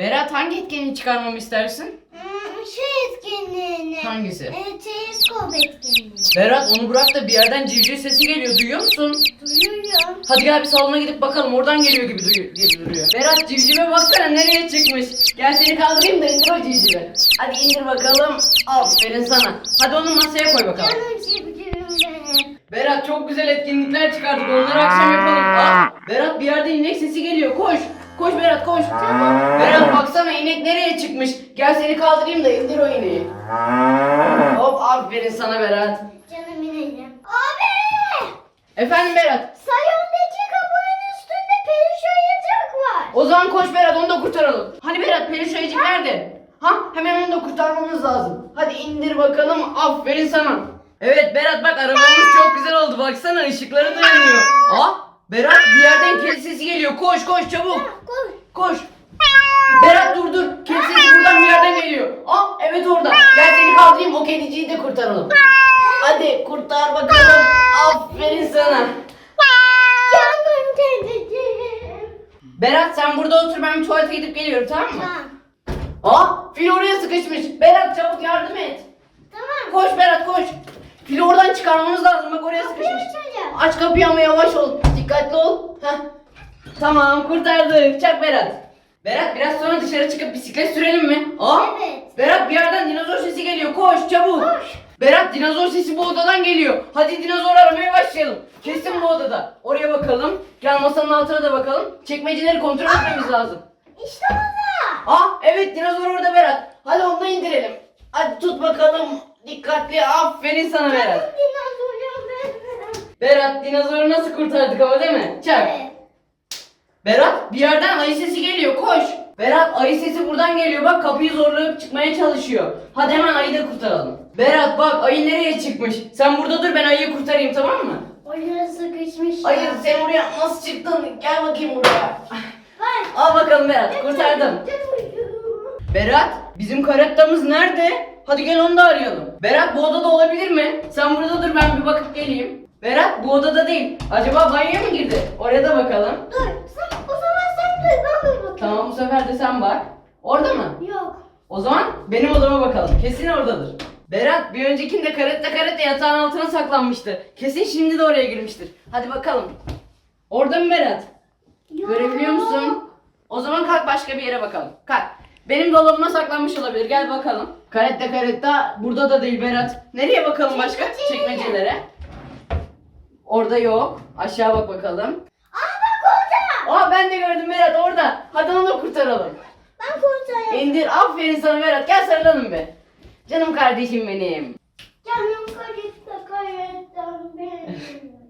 Berat hangi etkinliği çıkarmamı istersin? Hmm, şey etkinliğini. Hangisi? E, teleskop etkinliği. Berat onu bırak da bir yerden civciv sesi geliyor duyuyor musun? Duyuyorum. Hadi gel bir salona gidip bakalım oradan geliyor gibi, duyu- gibi duruyor. Berat civcive baksana nereye çıkmış. Gel seni kaldırayım da indir o civcivi. Hadi indir bakalım. Aferin sana. Hadi onu masaya koy bakalım. Canım çiftliğim benim. Berat çok güzel etkinlikler çıkardık. Onları akşam yapalım. Aa, Berat bir yerde inek sesi geliyor. Koş. Koş Berat koş. Baksana inek nereye çıkmış. Gel seni kaldırayım da indir o ineği. Hop aferin sana Berat. Canım ineğim. Abi! Efendim Berat. Salondaki kapının üstünde peluş oyuncak var. O zaman koş Berat onu da kurtaralım. Hani Berat peluş ayıcık nerede? Ha hemen onu da kurtarmamız lazım. Hadi indir bakalım. Aferin sana. Evet Berat bak arabamız çok güzel oldu. Baksana ışıkları da yanıyor. Aa Berat bir yerden kedi sesi geliyor. Koş koş çabuk. Koy. Koş. Berat dur dur. Kedi sesi buradan bir yerden geliyor. Aa evet orada. Gel seni kaldırayım o kurtaralım. Hadi kurtar bakalım. Aferin sana. Canım kediciğim. Berat sen burada otur ben bir tuvalete gidip geliyorum tamam mı? Tamam. Aa fil oraya sıkışmış. Berat çabuk yardım et. Tamam. Koş Berat koş. Fili oradan çıkarmamız lazım bak oraya Kapıyı sıkışmış. açacağım. Aç kapıyı ama yavaş ol. Dikkatli ol. Heh. Tamam kurtardık. Çak Berat. Berat biraz sonra dışarı çıkıp bisiklet sürelim mi? Aa. Evet. Berat bir yerden dinozor sesi geliyor. Koş çabuk. Koş. Berat dinozor sesi bu odadan geliyor. Hadi dinozor aramaya başlayalım. Kesin bu odada. Oraya bakalım. Gel masanın altına da bakalım. Çekmeceleri kontrol etmemiz lazım. İşte orada. Aa evet dinozor orada Berat. Hadi onu da indirelim. Hadi tut bakalım. Dikkatli. Aferin sana Berat. Berat dinozoru nasıl kurtardık ama değil mi? Çak. Evet. Berat bir yerden ayı sesi geliyor. Koş. Berat ayı sesi buradan geliyor. Bak kapıyı zorlayıp çıkmaya çalışıyor. Hadi hemen ayıyı da kurtaralım. Berat bak ayı nereye çıkmış? Sen burada dur ben ayıyı kurtarayım tamam mı? Oraya sıkışmış. Ayı sen oraya nasıl çıktın? Gel bakayım buraya. Var. Al bakalım Berat kurtardım. Berat bizim karettamız nerede? Hadi gel onu da arayalım. Berat bu odada olabilir mi? Sen burada dur ben bir bakıp geleyim. Berat bu odada değil. Acaba banyoya mı girdi? Oraya da bakalım. Dur. Sen sefer de sen bak. Orada mı? Yok. O zaman benim odama bakalım. Kesin oradadır. Berat bir öncekinde karette karette yatağın altına saklanmıştı. Kesin şimdi de oraya girmiştir. Hadi bakalım. Orada mı Berat? Yok. Görebiliyor musun? O zaman kalk başka bir yere bakalım. Kalk. Benim dolabıma saklanmış olabilir. Gel bakalım. Karette karette burada da değil Berat. Nereye bakalım başka? Çekmecelere. Çekmecelere. Orada yok. Aşağı bak bakalım. Aa bak orada. Aa ben de gördüm da hadi onu da kurtaralım. Ben kurtarayım. İndir aferin sana Berat gel sarılalım be. Canım kardeşim benim. Canım kardeşim kardeşim benim.